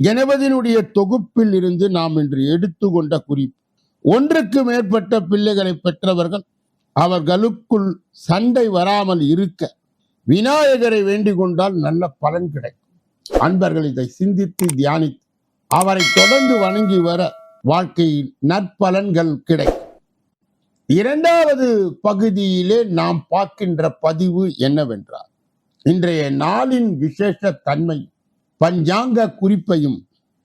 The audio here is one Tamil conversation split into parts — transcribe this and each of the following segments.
எனவதினுடைய தொகுப்பில் இருந்து நாம் இன்று எடுத்துக்கொண்ட குறிப்பு. ஒன்றுக்கு மேற்பட்ட பிள்ளைகளை பெற்றவர்கள் அவர்களுக்குள் சண்டை வராமல் இருக்க விநாயகரை வேண்டிக் கொண்டால் நல்ல பலன் கிடைக்கும். அன்பர்கள் இதை சிந்தித்து தியானித்து அவரை தொடர்ந்து வணங்கி வர வாழ்க்கையில் நற்பலன்கள் கிடைக்கும். இரண்டாவது பகுதியிலே நாம் பார்க்கின்ற பதிவு என்னவென்றால் இன்றைய நாளின் விசேஷ தன்மை பஞ்சாங்க குறிப்பையும்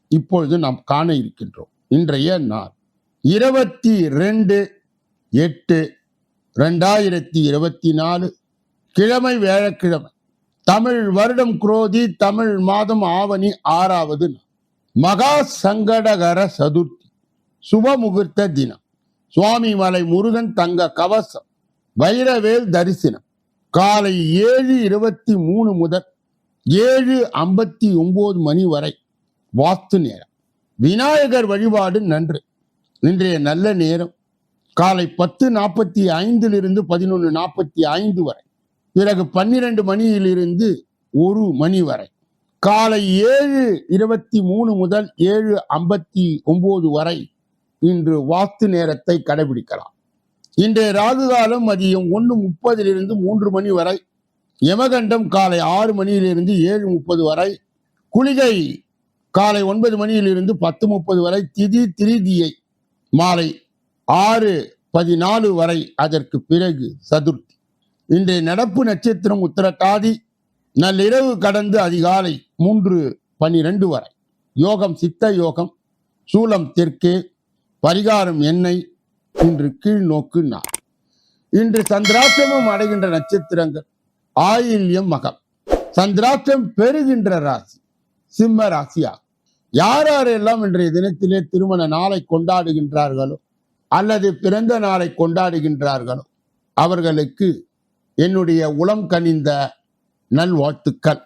இப்பொழுது நாம் காண இருக்கின்றோம். இன்றைய நாள் இருபத்தி ரெண்டு எட்டு ரெண்டாயிரத்தி இருபத்தி நாலு கிழமை வேழக்கிழமை தமிழ் வருடம் குரோதி தமிழ் மாதம் ஆவணி ஆறாவது மகா சங்கடகர சதுர்த்தி சுபமுகூர்த்த தினம். சுவாமி மலை முருகன் தங்க கவசம் வைரவேல் தரிசனம். காலை ஏழு இருபத்தி மூணு முதல் ஏழு ஐம்பத்தி ஒன்பது மணி வரை வாஸ்து நேரம். விநாயகர் வழிபாடு நன்று. இன்றைய நல்ல நேரம் காலை பத்து நாற்பத்தி ஐந்திலிருந்து பதினொன்று நாற்பத்தி ஐந்து வரை. பிறகு பன்னிரண்டு மணியிலிருந்து ஒரு மணி வரை. காலை ஏழு இருபத்தி மூணு முதல் ஏழு ஐம்பத்தி ஒன்பது வரை இன்று வாஸ்து நேரத்தை கடைபிடிக்கலாம். இன்றைய ராகு காலம் மதியம் ஒன்று முப்பதிலிருந்து மூன்று மணி வரை யமகண்டம் காலை ஆறு மணியிலிருந்து ஏழு முப்பது வரை குளிகை காலை ஒன்பது மணியிலிருந்து பத்து முப்பது வரை திதி திரிதியை மாலை ஆறு பதினாலு வரை அதற்கு பிறகு சதுர்த்தி. இன்றைய நடப்பு நட்சத்திரம் உத்தரகாதி நள்ளிரவு கடந்து அதிகாலை மூன்று பனிரெண்டு வரை. யோகம் சித்த யோகம் சூலம் தெற்கே பரிகாரம் எண்ணெய் இன்று கீழ் நோக்கு நான். இன்று சந்திராசமும் அடைகின்ற நட்சத்திரங்கள் ஆயில்யம் மகம். சந்திராஷ்டம் பெறுகின்ற ராசி சிம்ம ராசியாகும். யார் யாரெல்லாம் இன்றைய தினத்திலே திருமண நாளை கொண்டாடுகின்றார்களோ அல்லது பிறந்த நாளை கொண்டாடுகின்றார்களோ அவர்களுக்கு என்னுடைய உளம் கனிந்த நல்வாழ்த்துக்கள்.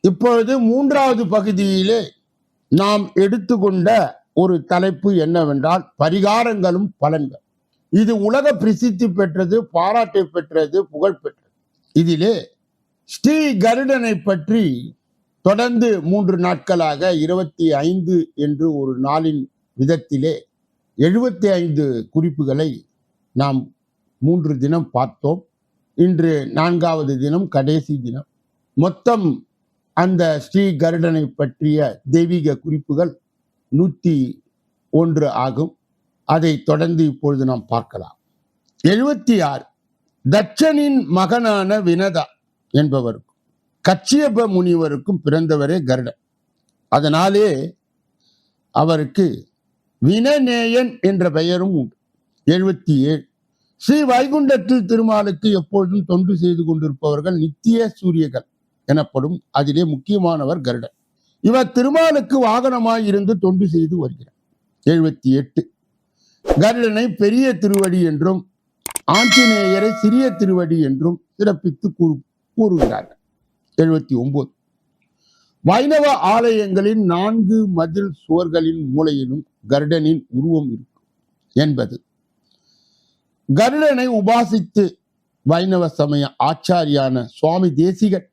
இப்பொழுது மூன்றாவது பகுதியிலே நாம் எடுத்துக்கொண்ட ஒரு தலைப்பு என்னவென்றால் பரிகாரங்களும் பலன்கள். இது உலக பிரசித்தி பெற்றது பாராட்டை பெற்றது புகழ் பெற்றது. இதிலே ஸ்ரீ கருடனை பற்றி தொடர்ந்து மூன்று நாட்களாக இருபத்தி ஐந்து என்று ஒரு நாளின் விதத்திலே எழுபத்தி ஐந்து குறிப்புகளை நாம் மூன்று தினம் பார்த்தோம். இன்று நான்காவது தினம் கடைசி தினம். மொத்தம் அந்த ஸ்ரீ கருடனை பற்றிய தெய்வீக குறிப்புகள் நூற்றி ஒன்று ஆகும். அதை தொடர்ந்து இப்பொழுது நாம் பார்க்கலாம். எழுபத்தி ஆறு. தட்சனின் மகனான வினதா என்பவருக்கும் கச்சியப முனிவருக்கும் பிறந்தவரே கருடன். அதனாலே அவருக்கு வினநேயன் என்ற பெயரும் உண்டு. எழுபத்தி ஏழு ஸ்ரீ வைகுண்டத்தில் திருமாலுக்கு எப்பொழுதும் தொண்டு செய்து கொண்டிருப்பவர்கள் நித்திய சூரியகன் எனப்படும் அதிலே முக்கியமானவர் கருடன். இவர் திருமாலுக்கு வாகனமாய் இருந்து தொண்டு செய்து வருகிறார். எழுபத்தி எட்டு கருடனை பெரிய திருவடி என்றும் ஆஞ்சநேயரை சிறிய திருவடி என்றும் சிறப்பித்து கூறு கூறுகிறார்கள் எழுபத்தி ஒன்பது வைணவ ஆலயங்களின் நான்கு மதில் சுவர்களின் மூலையிலும் கருடனின் உருவம் இருக்கும் என்பது. கருடனை உபாசித்து வைணவ சமய ஆச்சாரியான சுவாமி தேசிகர்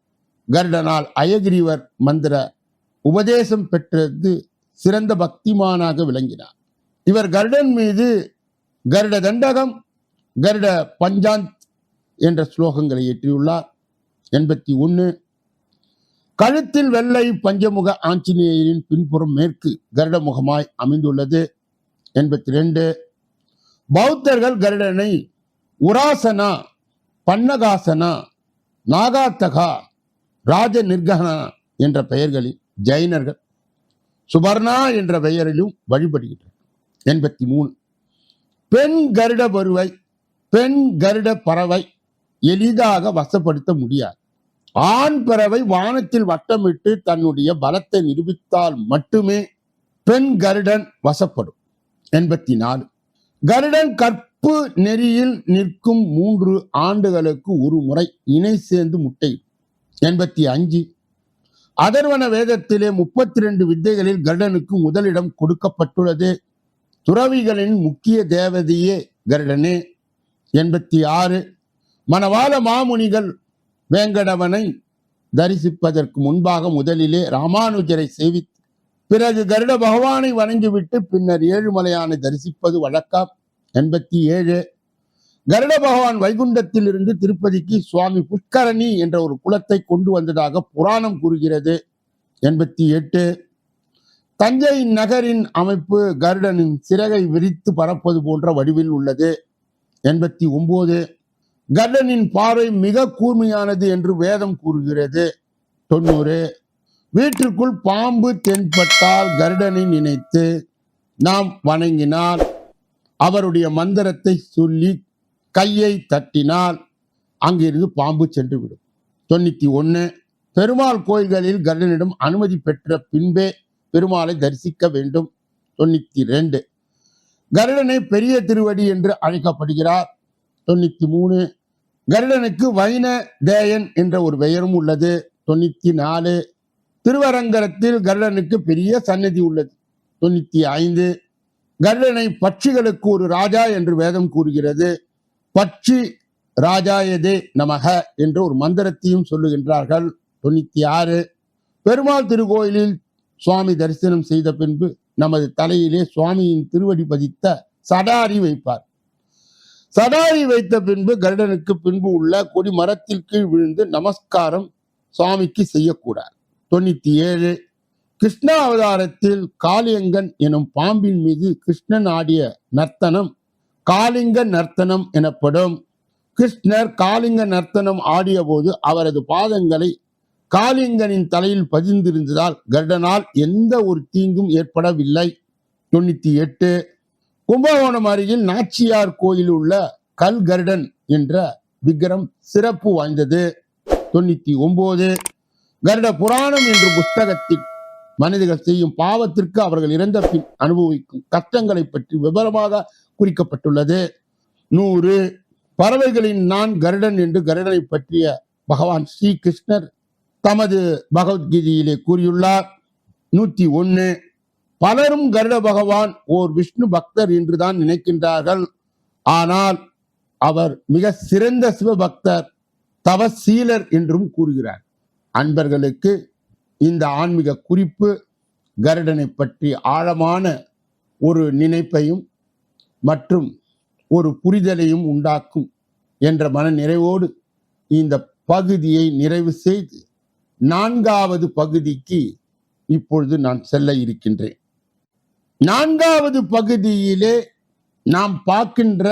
கருடனால் அயகிரிவர் மந்திர உபதேசம் பெற்றது சிறந்த பக்திமானாக விளங்கினார். இவர் கருடன் மீது கருட தண்டகம் கருட பஞ்சாந்த் என்ற ஸ்லோகங்களை இயற்றியுள்ளார் எண்பத்தி ஒன்று. கழுத்தில் வெள்ளை பஞ்சமுக ஆஞ்சநேயரின் பின்புறம் மேற்கு கருட முகமாய் அமைந்துள்ளது. எண்பத்தி ரெண்டு. பௌத்தர்கள் கருடனை உராசனா பன்னகாசனா நாகாத்தகா ராஜ நிர்கனா என்ற பெயர்களில் ஜெயினர்கள் சுபர்ணா என்ற பெயரிலும் வழிபடுகின்றனர். எண்பத்தி மூணு பெண் கருட பருவை பெண் கருட பறவை எளிதாக வசப்படுத்த முடியாது. ஆண் பறவை வானத்தில் வட்டமிட்டு தன்னுடைய பலத்தை நிரூபித்தால் மட்டுமே பெண் கருடன் வசப்படும். எண்பத்தி நாலு கருடன் கற்பு நெறியில் நிற்கும் மூன்று ஆண்டுகளுக்கு ஒரு முறை இணை சேர்ந்து முட்டை. எண்பத்தி அஞ்சு அதர்வன வேதத்திலே முப்பத்தி ரெண்டு வித்தைகளில் கருடனுக்கு முதலிடம் கொடுக்கப்பட்டுள்ளது. துறவிகளின் முக்கிய தேவதையே கருடனே. எண்பத்தி ஆறு. மணவாள மாமுனிகள் வேங்கடவனை தரிசிப்பதற்கு முன்பாக முதலிலே ராமானுஜரை சேவித்து பிறகு கருட பகவானை வணங்கிவிட்டு பின்னர் ஏழுமலையானை தரிசிப்பது வழக்கம். எண்பத்தி ஏழு. கருட பகவான் வைகுண்டத்தில் இருந்து திருப்பதிக்கு சுவாமி புஷ்கரணி என்ற ஒரு குலத்தை கொண்டு வந்ததாக புராணம் கூறுகிறது. எண்பத்தி எட்டு. தஞ்சை நகரின் அமைப்பு கருடனின் சிறகை விரித்து பறப்பது போன்ற வடிவில் உள்ளது. எண்பத்தி ஒன்பது கர்டனின் பார்வை மிக கூர்மையானது என்று வேதம் கூறுகிறது. தொண்ணூறு வீட்டிற்குள் பாம்பு தென்பட்டால் கருடனை நினைத்து நாம் வணங்கினால் அவருடைய மந்திரத்தை சொல்லி கையை தட்டினால் அங்கிருந்து பாம்பு சென்றுவிடும். தொண்ணூத்தி ஒன்று பெருமாள் கோயில்களில் கருடனிடம் அனுமதி பெற்ற பின்பே பெருமாளை தரிசிக்க வேண்டும். தொண்ணூத்தி ரெண்டு கருடனை பெரிய திருவடி என்று அழைக்கப்படுகிறார். தொண்ணூத்தி மூணு. கருடனுக்கு வைன தேயன் என்ற ஒரு பெயரும் உள்ளது. தொண்ணூத்தி நாலு. திருவரங்கரத்தில் கருடனுக்கு பெரிய சன்னதி உள்ளது. தொண்ணூத்தி ஐந்து. கருடனை பட்சிகளுக்கு ஒரு ராஜா என்று வேதம் கூறுகிறது. பட்சி ராஜாயதே நமக என்ற ஒரு மந்திரத்தையும் சொல்லுகின்றார்கள். தொண்ணூத்தி ஆறு. பெருமாள் திருக்கோயிலில் சுவாமி தரிசனம் செய்த பின்பு நமது தலையிலே சுவாமியின் திருவடி பதித்த சடாரி வைப்பார். சடாரி வைத்த பின்பு கருடனுக்கு பின்பு உள்ள கொடி மரத்தில் கீழ் விழுந்து நமஸ்காரம் சுவாமிக்கு செய்யக்கூடாது. தொண்ணூத்தி ஏழு கிருஷ்ண அவதாரத்தில் காளியங்கன் எனும் பாம்பின் மீது கிருஷ்ணன் ஆடிய நர்த்தனம் காளிங்க நர்த்தனம் எனப்படும். கிருஷ்ணர் காளிங்க நர்த்தனம் ஆடிய போது அவரது பாதங்களை காளிங்கனின் தலையில் பதிந்திருந்ததால் கருடனால் எந்த ஒரு தீங்கும் ஏற்படவில்லை. தொண்ணூத்தி எட்டு. கும்பகோணம் அருகில் நாச்சியார் கோயில் உள்ள கல் கருடன் என்ற விக்கிரம் சிறப்பு வாய்ந்தது. தொண்ணூத்தி ஒன்பது கருட புராணம் என்ற புஸ்தகத்தில் மனிதர்கள் செய்யும் பாவத்திற்கு அவர்கள் இறந்த பின் அனுபவிக்கும் கஷ்டங்களை பற்றி விவரமாக குறிக்கப்பட்டுள்ளது. நூறு. பறவைகளின் நான் கருடன் என்று கருடனை பற்றிய பகவான் ஸ்ரீ கிருஷ்ணர் தமது பகவத்கீதையிலே கூறியுள்ளார். நூத்தி ஒன்னு பலரும் கருட பகவான் ஓர் விஷ்ணு பக்தர் என்றுதான் நினைக்கின்றார்கள். ஆனால் அவர் மிக சிறந்த சிவபக்தர் தவசீலர் என்றும் கூறுகிறார். அன்பர்களுக்கு இந்த ஆன்மீக குறிப்பு கருடனை பற்றி ஆழமான ஒரு நினைப்பையும் மற்றும் ஒரு புரிதலையும் உண்டாக்கும் என்ற மன நிறைவோடு இந்த பகுதியை நிறைவு செய்து நான்காவது பகுதிக்கு இப்பொழுது நான் செல்ல இருக்கின்றேன். நான்காவது பகுதியிலே நாம் பார்க்கின்ற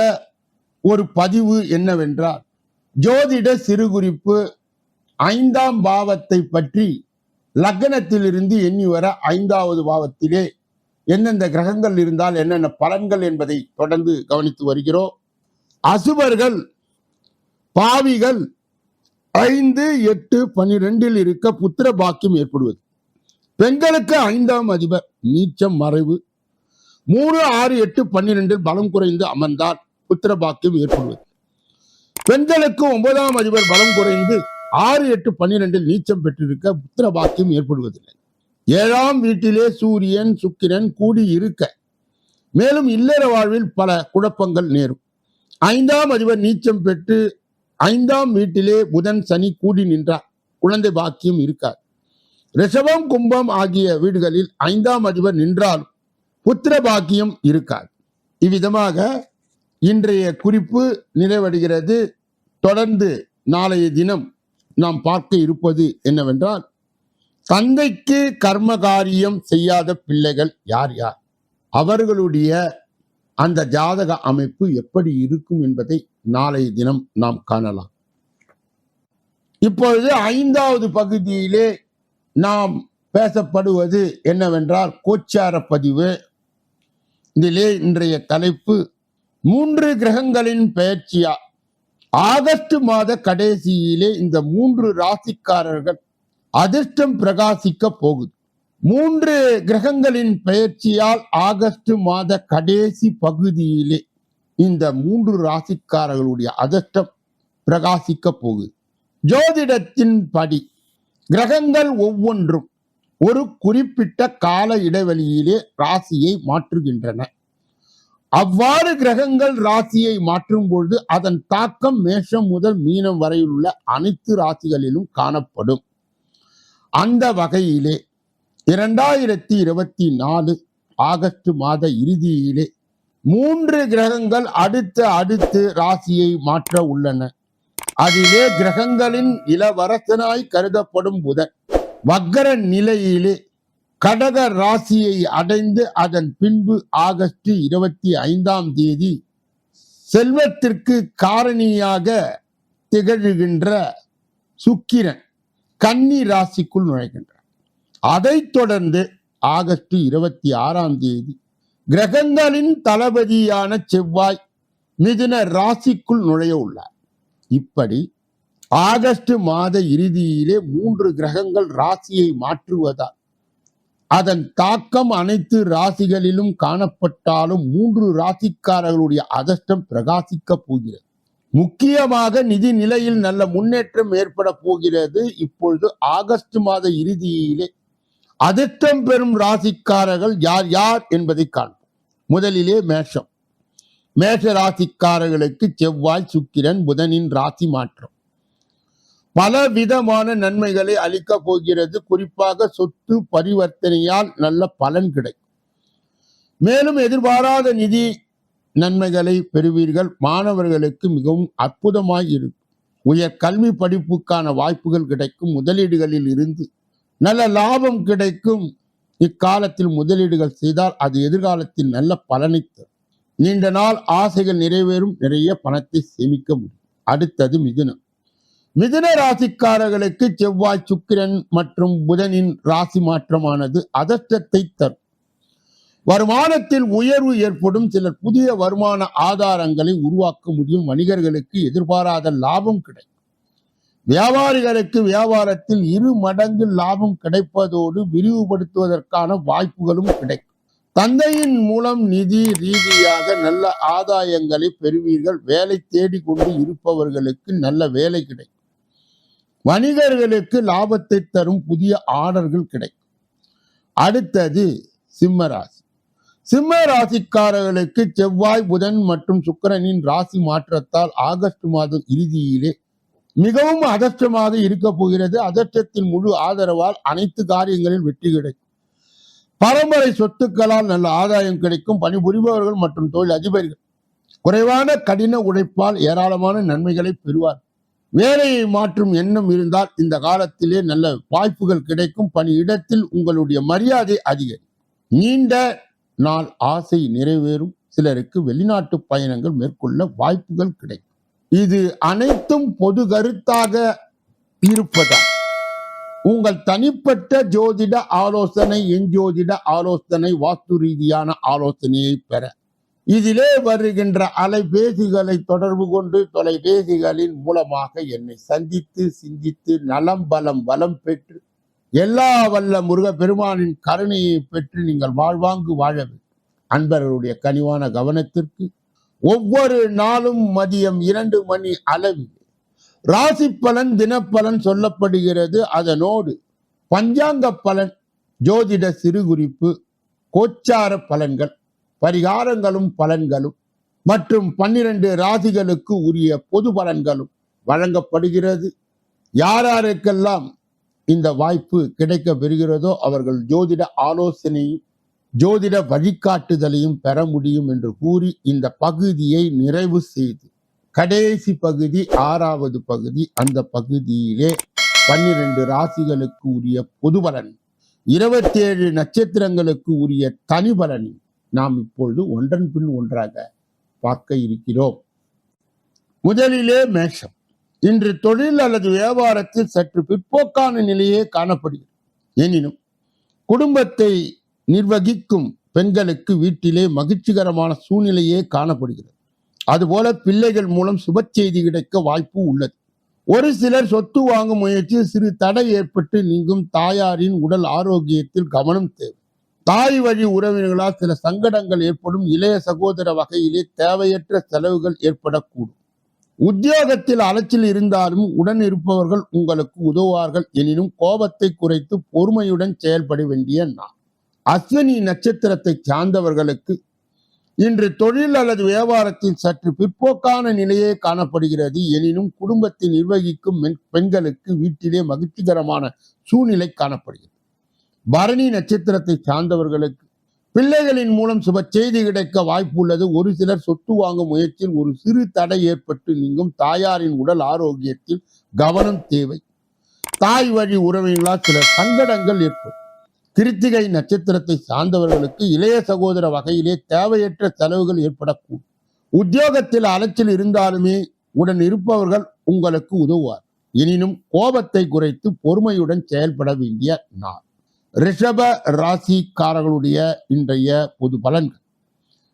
ஒரு பதிவு என்னவென்றால் ஜோதிட சிறுகுறிப்பு ஐந்தாம் பாவத்தை பற்றி லக்னத்திலிருந்து எண்ணி வர ஐந்தாவது பாவத்திலே எந்தெந்த கிரகங்கள் இருந்தால் என்னென்ன பலன்கள் என்பதை தொடர்ந்து கவனித்து வருகிறோம். அசுபர்கள் பாவிகள் ஐந்து எட்டு பன்னிரெண்டில் இருக்க புத்திர பாக்கியம் ஏற்படுவது. பெண்களுக்கு ஐந்தாம் அதிபர் நீச்சம் மறைவு. மூணு ஆறு எட்டு பன்னிரெண்டில் பலம் குறைந்து அமர்ந்தால் புத்திர பாக்கியம் ஏற்படுவது. பெண்களுக்கு ஒன்பதாம் அதிபர் பலம் குறைந்து ஆறு எட்டு பன்னிரெண்டில் நீச்சம் பெற்றிருக்க புத்திர பாக்கியம் ஏற்படுவதில்லை. ஏழாம் வீட்டிலே சூரியன் சுக்கிரன் கூடி இருக்க. மேலும் இல்லற வாழ்வில் பல குழப்பங்கள் நேரும். ஐந்தாம் அதிபர் நீச்சம் பெற்று ஐந்தாம் வீட்டிலே புதன் சனி கூடி நின்றார் குழந்தை பாக்கியம் இருக்கார் ரிஷபம் கும்பம் ஆகிய வீடுகளில் ஐந்தாம் அதிபர் நின்றால் புத்திர பாக்கியம் இருக்காது. இவ்விதமாக இன்றைய குறிப்பு நிறைவடைகிறது. தொடர்ந்து நாளைய தினம் நாம் பார்க்க இருப்பது என்னவென்றால் தந்தைக்கு கர்ம காரியம் செய்யாத பிள்ளைகள் யார் யார்? அவர்களுடைய அந்த ஜாதக அமைப்பு எப்படி இருக்கும் என்பதை நாளை தினம் நாம் காணலாம். இப்பொழுது ஐந்தாவது பகுதியிலே நாம் பேசப்படுவது என்னவென்றால் கோச்சார பதிவு. இதிலே இன்றைய தலைப்பு மூன்று கிரகங்களின் பெயர்ச்சியா? ஆகஸ்ட் மாத கடைசியிலே இந்த மூன்று ராசிக்காரர்கள் அதிர்ஷ்டம் பிரகாசிக்க போகுது. மூன்று கிரகங்களின் பெயர்ச்சியால் ஆகஸ்ட் மாத கடைசி பகுதியிலே இந்த மூன்று ராசிக்காரர்களுடைய அதிர்ஷ்டம் பிரகாசிக்க போகுது. ஜோதிடத்தின் படி கிரகங்கள் ஒவ்வொன்றும் ஒரு குறிப்பிட்ட கால இடைவெளியிலே ராசியை மாற்றுகின்றன. அவ்வாறு கிரகங்கள் ராசியை மாற்றும் பொழுது அதன் தாக்கம் மேஷம் முதல் மீனம் வரையுள்ள அனைத்து ராசிகளிலும் காணப்படும். அந்த வகையிலே இரண்டாயிரத்தி இருபத்தி நாலு ஆகஸ்ட் மாத இறுதியிலே மூன்று கிரகங்கள் அடுத்து அடுத்து ராசியை மாற்ற உள்ளன. அதிலே கிரகங்களின் இளவரசனாய் கருதப்படும் புதன் வக்கர நிலையிலே கடக ராசியை அடைந்து அதன் பின்பு ஆகஸ்ட் இருபத்தி ஐந்தாம் தேதி செல்வத்திற்கு காரணியாக திகழ்கின்ற சுக்கிரன் கன்னி ராசிக்குள் நுழைகின்றார். அதைத் தொடர்ந்து ஆகஸ்ட் இருபத்தி ஆறாம் தேதி கிரகங்களின் தளபதியான செவ்வாய் மிதுன ராசிக்குள் நுழைய உள்ளார். இப்படி ஆகஸ்ட் மாத இறுதியிலே மூன்று கிரகங்கள் ராசியை மாற்றுவதால் அதன் தாக்கம் அனைத்து ராசிகளிலும் காணப்பட்டாலும் மூன்று ராசிக்காரர்களுடைய அதிர்ஷ்டம் பிரகாசிக்க போகிறது. முக்கியமாக நிதி நிலையில் நல்ல முன்னேற்றம் ஏற்பட போகிறது. இப்பொழுது ஆகஸ்ட் மாத இறுதியிலே அதிர்ஷ்டம் பெறும் ராசிக்காரர்கள் யார் யார் என்பதை காண்போம். முதலிலே மேஷம். மேஷ ராசிக்காரர்களுக்கு செவ்வாய் சுக்கிரன் புதனின் ராசி மாற்றம். பல விதமான நன்மைகளை அளிக்க போகிறது. குறிப்பாக சொத்து பரிவர்த்தனையால் நல்ல பலன் கிடைக்கும். மேலும் எதிர்பாராத நிதி நன்மைகளை பெறுவீர்கள். மாணவர்களுக்கு மிகவும் அற்புதமாய் இருக்கும். உயர் கல்வி படிப்புக்கான வாய்ப்புகள் கிடைக்கும். முதலீடுகளில் இருந்து நல்ல லாபம் கிடைக்கும். இக்காலத்தில் முதலீடுகள் செய்தால் அது எதிர்காலத்தில் நல்ல பலனை தரும். நீண்ட நாள் ஆசைகள் நிறைவேறும் நிறைய பணத்தை சேமிக்க முடியும். அடுத்தது மிதுனம். மிதுன ராசிக்காரர்களுக்கு செவ்வாய் சுக்கிரன் மற்றும் புதனின் ராசி மாற்றமானது அதிர்ஷ்டத்தை தரும். வருமானத்தில் உயர்வு ஏற்படும். சிலர் புதிய வருமான ஆதாரங்களை உருவாக்க முடியும். வணிகர்களுக்கு எதிர்பாராத லாபம் கிடைக்கும். வியாபாரிகளுக்கு வியாபாரத்தில் இரு மடங்கு லாபம் கிடைப்பதோடு விரிவுபடுத்துவதற்கான வாய்ப்புகளும் கிடைக்கும். தந்தையின் மூலம் நிதி ரீதியாக நல்ல ஆதாயங்களை பெறுவீர்கள். வேலை தேடிக்கொண்டு இருப்பவர்களுக்கு நல்ல வேலை கிடைக்கும். வணிகர்களுக்கு லாபத்தை தரும் புதிய ஆர்டர்கள் கிடைக்கும். அடுத்தது சிம்மராசி சிம்ம ராசிக்காரர்களுக்கு செவ்வாய் புதன் மற்றும் சுக்கிரனின் ராசி மாற்றத்தால் ஆகஸ்ட் மாதம் இறுதியிலே மிகவும் அதிர்ஷ்டமாக இருக்க போகிறது. அதர்ஷ்டத்தின் முழு ஆதரவால் அனைத்து காரியங்களில் வெற்றி கிடைக்கும். பரம்பரை சொத்துக்களால் நல்ல ஆதாயம் கிடைக்கும். பணிபுரிபவர்கள் மற்றும் தொழில் அதிபர்கள் குறைவான கடின உழைப்பால் ஏராளமான நன்மைகளை பெறுவார். வேலையை மாற்றும் எண்ணம் இருந்தால் இந்த காலத்திலே நல்ல வாய்ப்புகள் கிடைக்கும். பணியிடத்தில் உங்களுடைய மரியாதை அதிகரிக்கும். நீண்ட நாள் ஆசை நிறைவேறும். சிலருக்கு வெளிநாட்டு பயணங்கள் மேற்கொள்ள வாய்ப்புகள் கிடைக்கும். இது அனைத்தும் பொது கருத்தாக இருப்பதால் உங்கள் தனிப்பட்ட ஜோதிட ஆலோசனை என் ஜோதிட ஆலோசனை வாஸ்து ரீதியான ஆலோசனையை பெற. இதிலே வருகின்ற அலைபேசிகளை தொடர்பு கொண்டு தொலைபேசிகளின் மூலமாக என்னை சந்தித்து சிந்தித்து நலம் பலம் வளம் பெற்று எல்லா வல்ல முருக பெருமானின் கருணையை பெற்று நீங்கள் வாழ்வாங்கு வாழ வேண்டும். அன்பர்களுடைய கனிவான கவனத்திற்கு ஒவ்வொரு நாளும் மதியம் இரண்டு மணி அளவில். ராசி பலன் தினப்பலன் சொல்லப்படுகிறது. அதனோடு பஞ்சாங்க பலன் ஜோதிட சிறுகுறிப்பு கோச்சார பலன்கள் பரிகாரங்களும் பலன்களும் மற்றும் பன்னிரண்டு ராசிகளுக்கு உரிய பொது பலன்களும் வழங்கப்படுகிறது. யார் யாருக்கெல்லாம் இந்த வாய்ப்பு கிடைக்க பெறுகிறதோ அவர்கள் ஜோதிட ஆலோசனையும் ஜோதிட வழிகாட்டுதலையும் பெற முடியும் என்று கூறி இந்த பகுதியை நிறைவு செய்து கடைசி பகுதி ஆறாவது பகுதி அந்த பகுதியிலே பன்னிரண்டு ராசிகளுக்கு உரிய பொது பலன் இருபத்தேழு நட்சத்திரங்களுக்கு உரிய தனி பலனை நாம் இப்பொழுது ஒன்றன் பின் ஒன்றாக பார்க்க இருக்கிறோம். முதலிலே மேஷம். இன்று தொழில் அல்லது வியாபாரத்தில் சற்று பிற்போக்கான நிலையே காணப்படுகிறது. எனினும் குடும்பத்தை நிர்வகிக்கும் பெண்களுக்கு வீட்டிலே மகிழ்ச்சிகரமான சூழ்நிலையே காணப்படுகிறது. அதுபோல பிள்ளைகள் மூலம் சுப செய்தி கிடைக்க வாய்ப்பு உள்ளது. ஒரு சிலர் சொத்து வாங்கும் முயற்சியில் சிறு தடை ஏற்பட்டு நீங்கும் தாயாரின் உடல் ஆரோக்கியத்தில் கவனம் தேவை. தாய் வழி உறவினர்களால் சில சங்கடங்கள் ஏற்படும் இளைய சகோதர வகையிலே தேவையற்ற செலவுகள் ஏற்படக்கூடும். உத்தியோகத்தில் அலைச்சல் இருந்தாலும் உடன் இருப்பவர்கள் உங்களுக்கு உதவுவார்கள் எனினும் கோபத்தை குறைத்து பொறுமையுடன் செயல்பட வேண்டிய நாள். அஸ்வினி நட்சத்திரத்தை சார்ந்தவர்களுக்கு இன்று தொழில் அல்லது வியாபாரத்தில் சற்று பிற்போக்கான நிலையே காணப்படுகிறது. எனினும் குடும்பத்தை நிர்வகிக்கும் பெண்களுக்கு வீட்டிலே மகிழ்ச்சிகரமான சூழ்நிலை காணப்படுகிறது. பரணி நட்சத்திரத்தை சார்ந்தவர்களுக்கு பிள்ளைகளின் மூலம் சுப செய்தி கிடைக்க வாய்ப்பு உள்ளது. ஒரு சிலர் சொத்து வாங்கும் முயற்சியில் ஒரு சிறு தடை ஏற்பட்டு நீங்கும். தாயாரின் உடல் ஆரோக்கியத்தில் கவனம் தேவை. தாய் வழி உறவினர்களால் சில சங்கடங்கள் ஏற்படும். கிருத்திகை நட்சத்திரத்தை சார்ந்தவர்களுக்கு இளைய சகோதர வகையிலே தேவையற்ற செலவுகள் ஏற்படக்கூடும். உத்தியோகத்தில் அலைச்சல் இருந்தாலுமே உடன் இருப்பவர்கள் உங்களுக்கு உதவுவார். எனினும் கோபத்தை குறைத்து பொறுமையுடன் செயல்பட வேண்டிய நாள். ரிஷப ராசிக்காரர்களுடைய இன்றைய பொது பலன்கள்.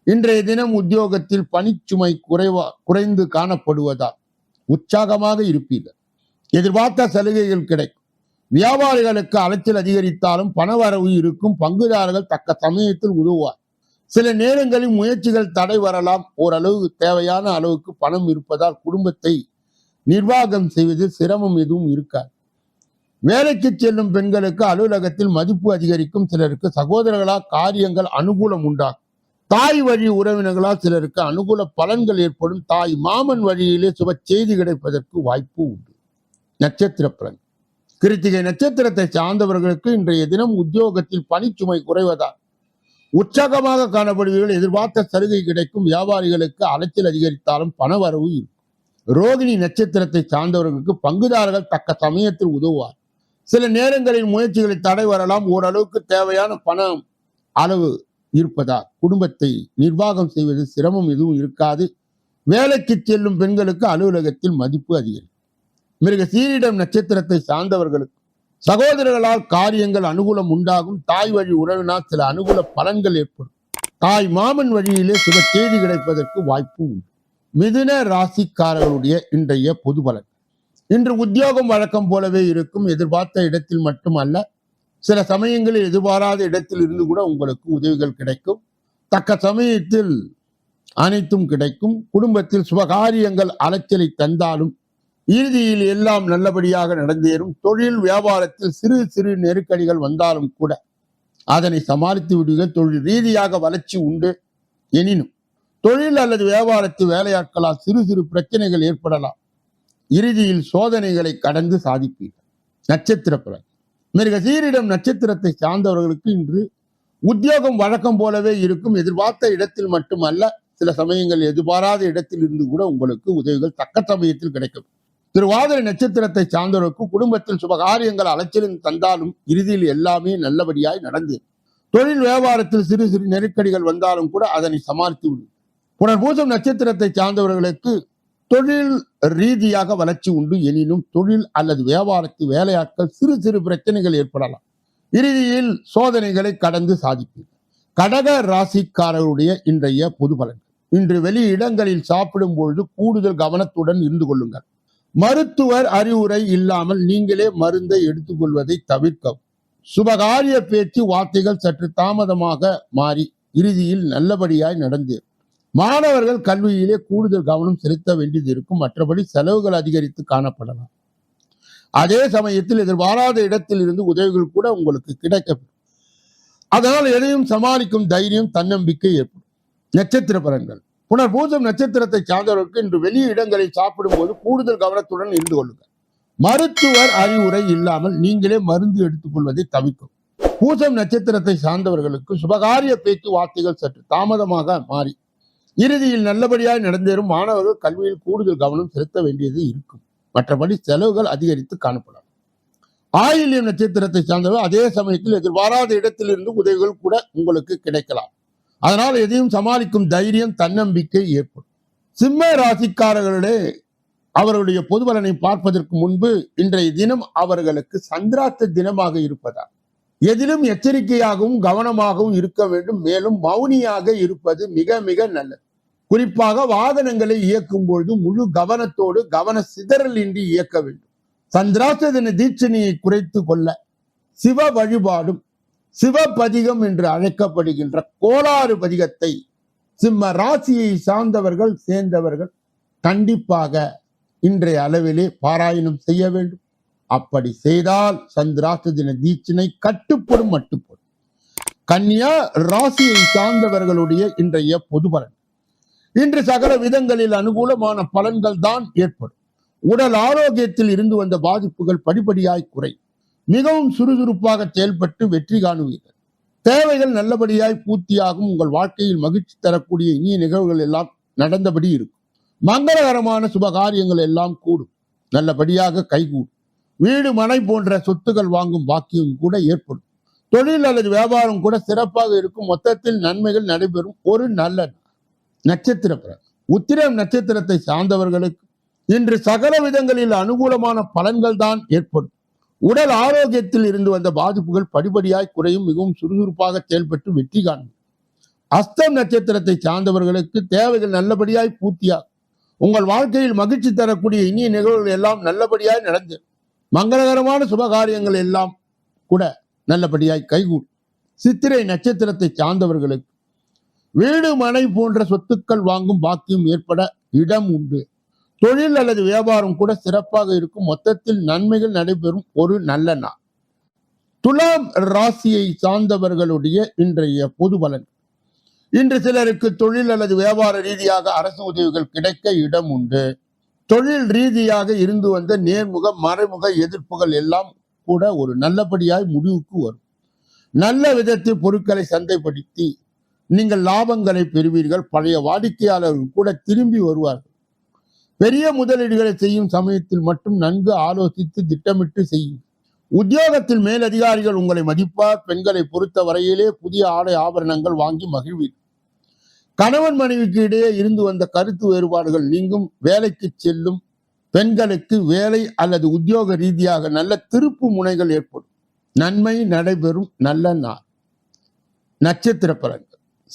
இன்றைய தினம் உத்தியோகத்தில் பணிச்சுமை குறைவா குறைந்து காணப்படுவதால் உற்சாகமாக இருப்பீர்கள். எதிர்பார்த்த சலுகைகள் கிடைக்கும். வியாபாரிகளுக்கு அலைச்சல் அதிகரித்தாலும் பணவரவு இருக்கும் பங்குதாரர்கள் தக்க சமயத்தில் உதவுவார். சில நேரங்களில் முயற்சிகள் தடை வரலாம். ஓரளவு தேவையான அளவுக்கு பணம் இருப்பதால் குடும்பத்தை நிர்வாகம் செய்வதில் சிரமம் எதுவும் இருக்காது. வேலைக்கு செல்லும் பெண்களுக்கு அலுவலகத்தில் மதிப்பு அதிகரிக்கும். சிலருக்கு சகோதரர்களால் காரியங்கள் அனுகூலம் உண்டாகும். தாய் வழி உறவினர்களால் சிலருக்கு அனுகூல பலன்கள் ஏற்படும். தாய் மாமன் வழியிலே சுப செய்தி கிடைப்பதற்கு வாய்ப்பு உண்டு. நட்சத்திர பலன். கிருத்திகை நட்சத்திரத்தை சார்ந்தவர்களுக்கு இன்றைய தினம் உத்தியோகத்தில் பணிச்சுமை குறைவதால் உற்சாகமாக காணப்படுவீர்கள் எதிர்பார்த்த சலுகை கிடைக்கும் வியாபாரிகளுக்கு அலைச்சல் அதிகரித்தாலும் பணவரவு இருக்கும். ரோகிணி நட்சத்திரத்தை சார்ந்தவர்களுக்கு பங்குதாரர்கள் தக்க சமயத்தில் உதவுவார். சில நேரங்களில் முயற்சிகளை தடை வரலாம் ஓரளவுக்கு தேவையான பணம் அளவு இருப்பதால் குடும்பத்தை நிர்வாகம் செய்வது சிரமம் எதுவும் இருக்காது. வேலைக்கு செல்லும் பெண்களுக்கு அலுவலகத்தில் மதிப்பு அதிகரிக்கும். மிருக சீரிடம் நட்சத்திரத்தை சார்ந்தவர்களுக்கு சகோதரர்களால் காரியங்கள் அனுகூலம் உண்டாகும். தாய் வழி உறவினால் சில அனுகூல பலன்கள் ஏற்படும். தாய் மாமன் வழியிலே சில செய்தி கிடைப்பதற்கு வாய்ப்பு உண்டு. மிதுன ராசிக்காரர்களுடைய இன்றைய பொது பலன். இன்று உத்தியோகம் வழக்கம் போலவே இருக்கும். எதிர்பார்த்த இடத்தில் மட்டுமல்ல சில சமயங்களில் எதிர்பாராத இடத்தில் இருந்து கூட உங்களுக்கு உதவிகள் கிடைக்கும். தக்க சமயத்தில் அனைத்தும் கிடைக்கும். குடும்பத்தில் சுபகாரியங்கள் அலைச்சலை தந்தாலும் இறுதியில் எல்லாம் நல்லபடியாக நடந்தேறும். தொழில் வியாபாரத்தில் சிறு சிறு நெருக்கடிகள் வந்தாலும் கூட அதனை சமாளித்து விடுக. தொழில் ரீதியாக வளர்ச்சி உண்டு எனினும் தொழில் அல்லது வியாபாரத்து வேலையாட்களால் சிறு சிறு பிரச்சனைகள் ஏற்படலாம். இறுதியில் சோதனைகளை கடந்து சாதிப்பீர்கள். நட்சத்திர பலன் மிருக சீரிடம் நட்சத்திரத்தை சார்ந்தவர்களுக்கு இன்று உத்தியோகம் வழக்கம் போலவே இருக்கும். எதிர்பார்த்த இடத்தில் மட்டுமல்ல சில சமயங்கள் எதிர்பாராத இடத்தில் இருந்து கூட உங்களுக்கு உதவிகள் தக்க சமயத்தில் கிடைக்கும். திருவாதிரை நட்சத்திரத்தை சார்ந்தவருக்கு குடும்பத்தில் சுபகாரியங்கள் அலைச்சலில் தந்தாலும் இறுதியில் எல்லாமே நல்லபடியாய் நடந்து தொழில் வியாபாரத்தில் சிறு சிறு நெருக்கடிகள் வந்தாலும் கூட அதனை சமாளித்து விடும் புனர்பூசம் நட்சத்திரத்தை சார்ந்தவர்களுக்கு தொழில் ரீதியாக வளர்ச்சி உண்டு. எனினும் தொழில் அல்லது வியாபாரத்து வேலையாட்கள் சிறு சிறு பிரச்சனைகள் ஏற்படலாம். இறுதியில் சோதனைகளை கடந்து சாதிப்பீர்கள். கடக ராசிக்காரருடைய இன்றைய பொது பலன் இன்று வெளி இடங்களில் சாப்பிடும் பொழுது கூடுதல் கவனத்துடன் இருந்து கொள்ளுங்கள். மருத்துவர் அறிவுரை இல்லாமல் நீங்களே மருந்தை எடுத்துக்கொள்வதை தவிர்க்கவும். சுபகாரிய பேச்சு வார்த்தைகள் சற்று தாமதமாக மாறி இறுதியில் நல்லபடியாய் நடந்தேன் மாணவர்கள் கல்வியிலே கூடுதல் கவனம் செலுத்த வேண்டியது இருக்கும். மற்றபடி செலவுகள் அதிகரித்து காணப்படலாம். அதே சமயத்தில் எதிர்பாராத இடத்தில் இருந்து உதவிகள் கூட உங்களுக்கு கிடைக்கப்படும். அதனால் எதையும் சமாளிக்கும் தைரியம் தன்னம்பிக்கை ஏற்படும். நட்சத்திர பலன்கள். புனர்பூசம் நட்சத்திரத்தை சார்ந்தவர்களுக்கு இன்று வெளி சாப்பிடும் சாப்பிடும்போது கூடுதல் கவனத்துடன் இருந்து கொள்ளுங்கள். மருத்துவர் அறிவுரை இல்லாமல் நீங்களே மருந்து எடுத்துக்கொள்வதை தவிர்க்கும் பூசம் நட்சத்திரத்தை சார்ந்தவர்களுக்கு சுபகாரிய பேச்சு வார்த்தைகள் சற்று தாமதமாக மாறி இறுதியில் நல்லபடியாய் நடந்தேறும் மாணவர்கள் கல்வியில் கூடுதல் கவனம் செலுத்த வேண்டியது இருக்கும். மற்றபடி செலவுகள் அதிகரித்து காணப்படும் ஆயில்யம் நட்சத்திரத்தை சார்ந்தவர் அதே சமயத்தில் எதிர்பாராத இடத்திலிருந்து உதவிகள் கூட உங்களுக்கு கிடைக்கலாம். அதனால் எதையும் சமாளிக்கும் தைரியம் தன்னம்பிக்கை ஏற்படும். சிம்ம ராசிக்காரர்களே அவர்களுடைய பொதுவலனை பார்ப்பதற்கு முன்பு இன்றைய தினம் அவர்களுக்கு சந்திராத்த தினமாக இருப்பதால் எதிலும் எச்சரிக்கையாகவும் கவனமாகவும் இருக்க வேண்டும். மேலும் மௌனியாக இருப்பது மிக மிக நல்லது. குறிப்பாக வாகனங்களை இயக்கும் பொழுது முழு கவனத்தோடு கவன சிதறல் இன்றி இயக்க வேண்டும். சந்திராச தின தீட்சணியை குறைத்து கொள்ள சிவ வழிபாடும் சிவபதிகம் என்று அழைக்கப்படுகின்ற கோளாறு பதிகத்தை சிம்ம ராசியை சார்ந்தவர்கள் சேர்ந்தவர்கள் கண்டிப்பாக இன்றைய அளவிலே பாராயணம் செய்ய வேண்டும். அப்படி செய்தால் சந்திராச தின தீட்சினை கட்டுப்படும் மட்டுப்படும் கன்னியா ராசியை சார்ந்தவர்களுடைய இன்றைய பொது பலன். இன்று சகல விதங்களில் அனுகூலமான பலன்கள் தான் ஏற்படும். உடல் ஆரோக்கியத்தில் இருந்து வந்த பாதிப்புகள் படிப்படியாய் குறை மிகவும் சுறுசுறுப்பாக செயல்பட்டு வெற்றி காணுவீர்கள். தேவைகள் நல்லபடியாய் பூர்த்தியாகும். உங்கள் வாழ்க்கையில் மகிழ்ச்சி தரக்கூடிய இனிய நிகழ்வுகள் எல்லாம் நடந்தபடி இருக்கும். மங்களகரமான சுபகாரியங்கள் எல்லாம் கூடும். நல்லபடியாக கைகூடும். வீடு மனை போன்ற சொத்துக்கள் வாங்கும் பாக்கியம் கூட ஏற்படும். தொழில் அல்லது வியாபாரம் கூட சிறப்பாக இருக்கும். மொத்தத்தில் நன்மைகள் நடைபெறும். ஒரு நல்ல நட்சத்திர பலன். உத்திரம் நட்சத்திரத்தை சார்ந்தவர்களுக்கு இன்று சகல விதங்களில் அனுகூலமான பலன்கள் தான் ஏற்படும். உடல் ஆரோக்கியத்தில் இருந்து வந்த பாதிப்புகள் படிப்படியாய் குறையும் மிகவும் சுறுசுறுப்பாக செயல்பட்டு வெற்றி காணும். அஸ்தம் நட்சத்திரத்தை சார்ந்தவர்களுக்கு தேவைகள் நல்லபடியாய் பூர்த்தியாகும். உங்கள் வாழ்க்கையில் மகிழ்ச்சி தரக்கூடிய இனிய நிகழ்வுகள் எல்லாம் நல்லபடியாய் நடந்து மங்களகரமான சுபகாரியங்கள் எல்லாம் கூட நல்லபடியாய் கைகூடும். சித்திரை நட்சத்திரத்தை சார்ந்தவர்களுக்கு வீடு மனை போன்ற சொத்துக்கள் வாங்கும் பாக்கியம் ஏற்பட இடம் உண்டு. தொழில் அல்லது வியாபாரம் கூட சிறப்பாக இருக்கும். மொத்தத்தில் நன்மைகள் நடைபெறும் ஒரு நல்ல நாள். துலாம் ராசியை சார்ந்தவர்களுடைய இன்றைய பொது பலன். இன்று சிலருக்கு தொழில் அல்லது வியாபார ரீதியாக அரசு உதவிகள் கிடைக்க இடம் உண்டு. தொழில் ரீதியாக இருந்து வந்த நேர்முக மறைமுக எதிர்ப்புகள் எல்லாம் கூட ஒரு நல்லபடியாய் முடிவுக்கு வரும். நல்ல விதத்தில் பொருட்களை சந்தைப்படுத்தி நீங்கள் லாபங்களை பெறுவீர்கள். பழைய வாடிக்கையாளர்கள் கூட திரும்பி வருவார்கள். பெரிய முதலீடுகளை செய்யும் சமயத்தில் மட்டும் நன்கு ஆலோசித்து திட்டமிட்டு செய்யும் உத்தியோகத்தில் மேலதிகாரிகள் உங்களை மதிப்பார். பெண்களை பொறுத்த வரையிலே புதிய ஆடை ஆபரணங்கள் வாங்கி மகிழ்வீர். கணவன் மனைவிக்கு இடையே இருந்து வந்த கருத்து வேறுபாடுகள் நீங்கும். வேலைக்கு செல்லும் பெண்களுக்கு வேலை அல்லது உத்தியோக ரீதியாக நல்ல திருப்பு முனைகள் ஏற்படும். நன்மை நடைபெறும். நல்ல நாள். நட்சத்திர பலன்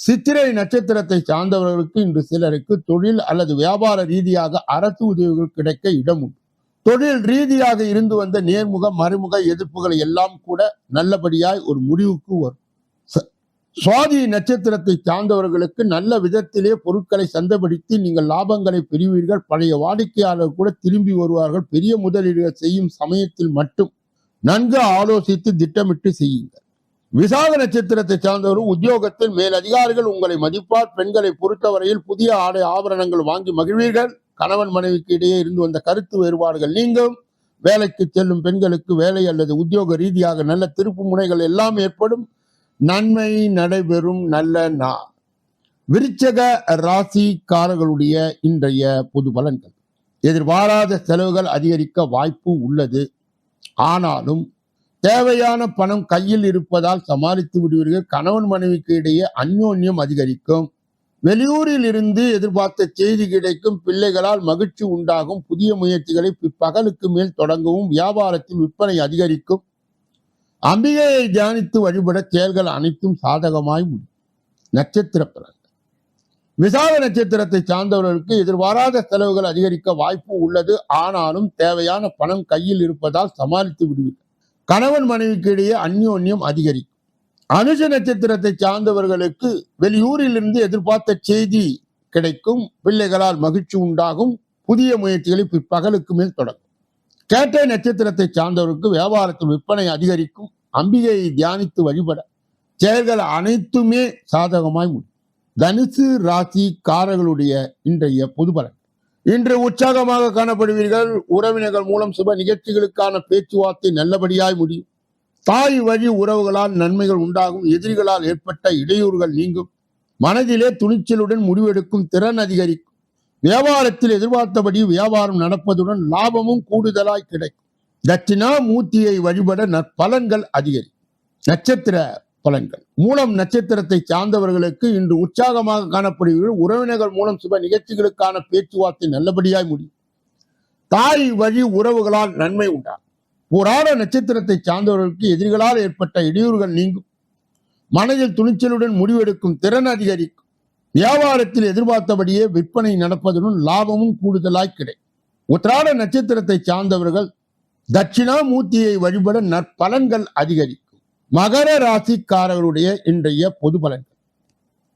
சித்திரை நட்சத்திரத்தை சார்ந்தவர்களுக்கு இன்று சிலருக்கு தொழில் அல்லது வியாபார ரீதியாக அரசு உதவிகள் கிடைக்க இடம் உண்டு. தொழில் ரீதியாக இருந்து வந்த நேர்முக மறைமுக எதிர்ப்புகளை எல்லாம் கூட நல்லபடியாய் ஒரு முடிவுக்கு வரும். சுவாதி நட்சத்திரத்தை சார்ந்தவர்களுக்கு நல்ல விதத்திலே பொருட்களை சந்தைப்படுத்தி நீங்கள் லாபங்களை பெறுவீர்கள். பழைய வாடிக்கையாளர் கூட திரும்பி வருவார்கள். பெரிய முதலீடுகள் செய்யும் சமயத்தில் மட்டும் நன்கு ஆலோசித்து திட்டமிட்டு செய்யுங்கள். விசாக நட்சத்திரத்தை சார்ந்தவரும் உத்தியோகத்தில் மேல் அதிகாரிகள் உங்களை மதிப்பார். பெண்களை பொறுத்தவரையில் புதிய ஆடை ஆபரணங்கள் வாங்கி மகிழ்வீர்கள். கணவன் மனைவிக்கு இடையே இருந்து வந்த கருத்து வேறுபாடுகள் நீங்கும். வேலைக்கு செல்லும் பெண்களுக்கு வேலை அல்லது உத்தியோக ரீதியாக நல்ல திருப்பு முனைகள் எல்லாம் ஏற்படும். நன்மை நடைபெறும் நல்ல நா விருச்சக ராசிக்காரர்களுடைய இன்றைய பொது பலன்கள். எதிர்பாராத செலவுகள் அதிகரிக்க வாய்ப்பு உள்ளது. ஆனாலும் தேவையான பணம் கையில் இருப்பதால் சமாளித்து விடுவீர்கள். கணவன் மனைவிக்கு இடையே அந்யோன்யம் அதிகரிக்கும். வெளியூரில் இருந்து எதிர்பார்த்த செய்தி கிடைக்கும். பிள்ளைகளால் மகிழ்ச்சி உண்டாகும். புதிய முயற்சிகளை பகலுக்கு மேல் தொடங்கவும் வியாபாரத்தில் விற்பனை அதிகரிக்கும். அம்பிகையை தியானித்து வழிபட செயல்கள் அனைத்தும் சாதகமாய் முடியும். நட்சத்திர பலன் விசாக நட்சத்திரத்தை சார்ந்தவர்களுக்கு எதிர்பாராத செலவுகள் அதிகரிக்க வாய்ப்பு உள்ளது. ஆனாலும் தேவையான பணம் கையில் இருப்பதால் சமாளித்து விடுவீர்கள். கணவன் மனைவிக்கு இடையே அந்யோன்யம் அதிகரிக்கும். அனுஷ நட்சத்திரத்தை சார்ந்தவர்களுக்கு வெளியூரிலிருந்து எதிர்பார்த்த செய்தி கிடைக்கும். பிள்ளைகளால் மகிழ்ச்சி உண்டாகும். புதிய முயற்சிகளை பிற்பகலுக்கு மேல் தொடங்கும். கேட்டை நட்சத்திரத்தை சார்ந்தவருக்கு வியாபாரத்தில் விற்பனை அதிகரிக்கும். அம்பிகையை தியானித்து வழிபட செயல்கள் அனைத்துமே சாதகமாய் முடியும். தனுசு ராசி காரர்களுடைய இன்றைய பொது பலன். இன்று உற்சாகமாக காணப்படுவீர்கள். உறவினர்கள் மூலம் சுப நிகழ்ச்சிகளுக்கான பேச்சுவார்த்தை நல்லபடியாய் முடியும் தாய் வழி உறவுகளால் நன்மைகள் உண்டாகும். எதிரிகளால் ஏற்பட்ட இடையூறுகள் நீங்கும். மனதிலே துணிச்சலுடன் முடிவெடுக்கும் திறன் அதிகரிக்கும். வியாபாரத்தில் எதிர்பார்த்தபடி வியாபாரம் நடப்பதுடன் லாபமும் கூடுதலாய் கிடைக்கும். தட்சிணா மூர்த்தியை வழிபட நற்பலன்கள் அதிகரிக்கும் நட்சத்திர பலன்கள். மூலம் நட்சத்திரத்தை சார்ந்தவர்களுக்கு இன்று உற்சாகமாக காணப்படுவீர்கள் உறவினர்கள் மூலம் சுப நிகழ்ச்சிகளுக்கான பேச்சுவார்த்தை நல்லபடியாய் முடியும். தாய் வழி உறவுகளால் நன்மை உண்டாகும். புராண நட்சத்திரத்தை சார்ந்தவர்களுக்கு எதிரிகளால் ஏற்பட்ட இடையூறுகள் நீங்கும். மனதில் துணிச்சலுடன் முடிவெடுக்கும் திறன் அதிகரிக்கும். வியாபாரத்தில் எதிர்பார்த்தபடியே விற்பனை நடப்பதுடன் லாபமும் கூடுதலாய் கிடைக்கும். உத்திராட நட்சத்திரத்தை சார்ந்தவர்கள் தட்சிணாமூர்த்தியை வழிபட நற்பலன்கள் அதிகரிக்கும். மகர ராசிக்காரர்களுடைய இன்றைய பொது பலன்கள்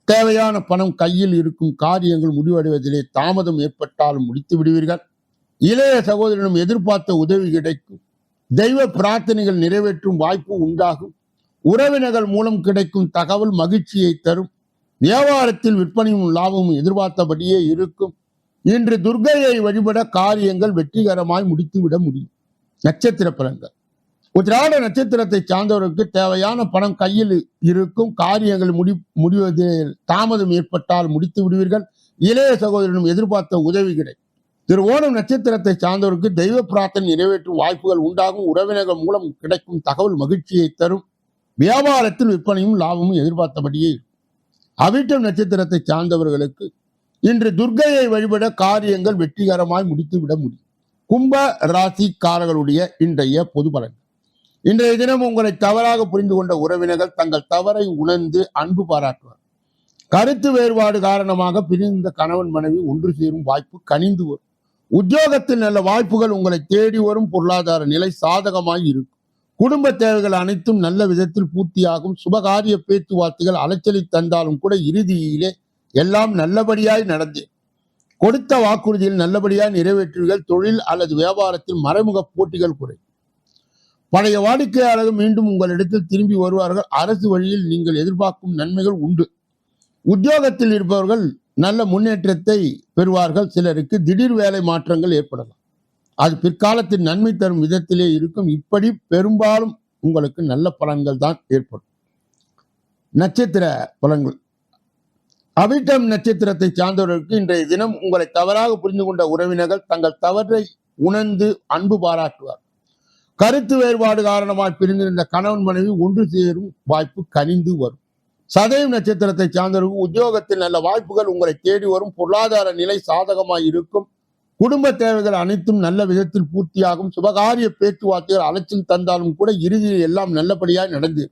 தேவையான பணம் கையில் இருக்கும் காரியங்கள் முடிவடைவதிலே தாமதம் ஏற்பட்டாலும் முடித்து விடுவீர்கள். இளைய சகோதரனும் எதிர்பார்த்த உதவி கிடைக்கும். தெய்வ பிரார்த்தனைகள் நிறைவேற்றும் வாய்ப்பு உண்டாகும். உறவினர்கள் மூலம் கிடைக்கும் தகவல் மகிழ்ச்சியை தரும். வியாபாரத்தில் விற்பனையும் லாபமும் எதிர்பார்த்தபடியே இருக்கும். இன்று துர்கையை வழிபட காரியங்கள் வெற்றிகரமாய் முடித்துவிட முடியும். நட்சத்திர பலன்கள். உத்திராட நட்சத்திரத்தை சார்ந்தவருக்கு தேவையான பணம் கையில் இருக்கும் காரியங்கள் முடி முடிவதில் தாமதம் ஏற்பட்டால் முடித்து விடுவீர்கள். இளைய சகோதரனும் எதிர்பார்த்த உதவி கிடைக்கும். திருவோணம் நட்சத்திரத்தை சார்ந்தவருக்கு தெய்வ பிரார்த்தனை நிறைவேற்றும் வாய்ப்புகள் உண்டாகும். உறவினர்கள் மூலம் கிடைக்கும் தகவல் மகிழ்ச்சியை தரும். வியாபாரத்தில் விற்பனையும் லாபமும் எதிர்பார்த்தபடியே அவிட்டம் நட்சத்திரத்தை சார்ந்தவர்களுக்கு இன்று துர்க்கையை வழிபட காரியங்கள் வெற்றிகரமாய் முடித்து விட முடியும். கும்ப ராசிக்காரர்களுடைய இன்றைய பொது பலன் இன்றைய தினம் உங்களை தவறாக புரிந்து கொண்ட உறவினர்கள் தங்கள் தவறை உணர்ந்து அன்பு பாராட்டுவார். கருத்து வேறுபாடு காரணமாக பிரிந்த கணவன் மனைவி ஒன்று சேரும் வாய்ப்பு கனிந்து வரும். உத்தியோகத்தில் நல்ல வாய்ப்புகள் உங்களை தேடி வரும் பொருளாதார நிலை சாதகமாய் இருக்கும். குடும்ப தேவைகள் அனைத்தும் நல்ல விதத்தில் பூர்த்தியாகும். சுபகாரிய பேச்சுவார்த்தைகள் அலைச்சலை தந்தாலும் கூட இறுதியிலே எல்லாம் நல்லபடியாய் நடந்தே. கொடுத்த வாக்குறுதியில் நல்லபடியாய் நிறைவேற்றுவீர்கள் தொழில் அல்லது வியாபாரத்தில் மறைமுக போட்டிகள் குறை பழைய வாடிக்கையாளர்கள் மீண்டும் உங்களிடத்தில் திரும்பி வருவார்கள். அரசு வழியில் நீங்கள் எதிர்பார்க்கும் நன்மைகள் உண்டு. உத்தியோகத்தில் இருப்பவர்கள் நல்ல முன்னேற்றத்தை பெறுவார்கள். சிலருக்கு திடீர் வேலை மாற்றங்கள் ஏற்படலாம். அது பிற்காலத்தில் நன்மை தரும் விதத்திலே இருக்கும். இப்படி பெரும்பாலும் உங்களுக்கு நல்ல பலன்கள் தான் ஏற்படும். நட்சத்திர பலன்கள். அவிட்டம் நட்சத்திரத்தை சார்ந்தவர்களுக்கு இன்றைய தினம் உங்களை தவறாக புரிந்து கொண்ட உறவினர்கள் தங்கள் தவறை உணர்ந்து அன்பு பாராட்டுவார் கருத்து வேறுபாடு காரணமாக பிரிந்திருந்த கணவன் மனைவி ஒன்று சேரும் வாய்ப்பு கனிந்து வரும். சதயம் நட்சத்திரத்தை சார்ந்தவர்கள் உத்தியோகத்தில் நல்ல வாய்ப்புகள் உங்களை தேடி வரும். பொருளாதார நிலை சாதகமாக இருக்கும். குடும்ப தேவைகள் அனைத்தும் நல்ல விதத்தில் பூர்த்தியாகும். சுபகாரிய பேச்சுவார்த்தைகள் அலைச்சல் தந்தாலும் கூட இறுதியில் எல்லாம் நல்லபடியாக நடந்து.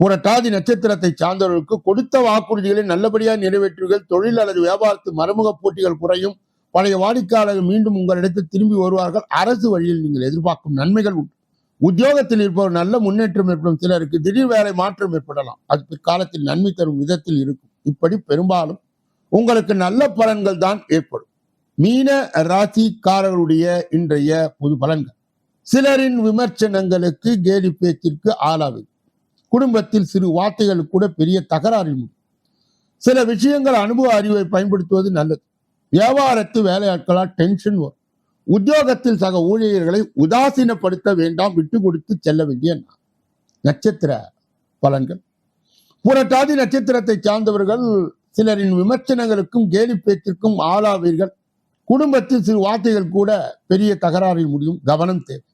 புரட்டாதி நட்சத்திரத்தை சார்ந்தவர்களுக்கு கொடுத்த வாக்குறுதிகளை நல்லபடியாக நிறைவேற்றுவீர்கள். தொழில் அல்லது வியாபாரத்து மறைமுக போட்டிகள் குறையும். பழைய வாடிக்கையாளர்கள் மீண்டும் உங்களிடத்தில் திரும்பி வருவார்கள். அரசு வழியில் நீங்கள் எதிர்பார்க்கும் நன்மைகள் உண்டு. உத்தியோகத்தில் இருப்பவர் நல்ல முன்னேற்றம் ஏற்படும் சிலருக்கு திடீர் வேலை மாற்றம் ஏற்படலாம். அது பிற்காலத்தில் நன்மை தரும் விதத்தில் இருக்கும். இப்படி பெரும்பாலும் உங்களுக்கு நல்ல பலன்கள் தான் ஏற்படும். மீன ராசிக்காரர்களுடைய இன்றைய பொது பலன்கள். சிலரின் விமர்சனங்களுக்கு கேலி பேச்சிற்கு ஆளாவது குடும்பத்தில் சிறு வார்த்தைகள் கூட பெரிய தகராறில் முடியும் சில விஷயங்கள் அனுபவ அறிவை பயன்படுத்துவது நல்லது. வியாபாரத்து வேலையாட்களால் டென்ஷன் வரும். உத்தியோகத்தில் சக ஊழியர்களை உதாசீனப்படுத்த வேண்டாம் விட்டு கொடுத்து செல்ல வேண்டிய நட்சத்திர பலன்கள். புரட்டாதி நட்சத்திரத்தை சார்ந்தவர்கள் சிலரின் விமர்சனங்களுக்கும் கேலி பேச்சிற்கும் ஆளாவீர்கள். குடும்பத்தில் சிறு வார்த்தைகள் கூட பெரிய தகராறில் முடியும். கவனம் தேவை.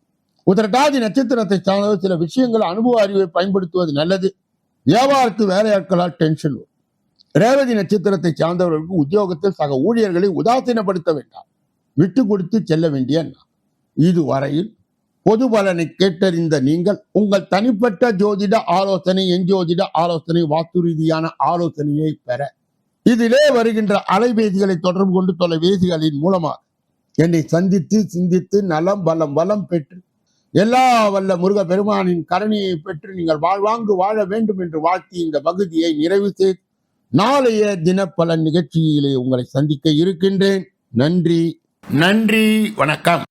உதரட்டாதி நட்சத்திரத்தை சார்ந்தவர் சில விஷயங்கள் அனுபவ அறிவை பயன்படுத்துவது நல்லது. வியாபாரத்து வேலையாட்களால் டென்ஷன் வரும். ரேவதி நட்சத்திரத்தை சார்ந்தவர்களுக்கு உத்தியோகத்தில் சக ஊழியர்களை உதாசீனப்படுத்த வேண்டாம் விட்டு கொடுத்து செல்ல வேண்டிய நாள். இதுவரையில் பொது பலனை கேட்டறிந்த நீங்கள் உங்கள் தனிப்பட்ட ஜோதிட ஆலோசனை எஞ்சோதிட ஆலோசனை வாஸ்து ரீதியான ஆலோசனையை பெற இதிலே வருகின்ற அலைபேசிகளை தொடர்பு கொண்டு தொலைபேசிகளின் மூலமாக என்னை சந்தித்து சிந்தித்து நலம் பலம் வளம் பெற்று எல்லா வல்ல முருக பெருமானின் கருணையை பெற்று நீங்கள் வாழ்வாங்கு வாழ வேண்டும் என்று வாழ்த்தி இந்த பகுதியை நிறைவு செய்து நாளைய தினப்பலன் நிகழ்ச்சியிலே உங்களை சந்திக்க இருக்கின்றேன். நன்றி. நன்றி. வணக்கம்.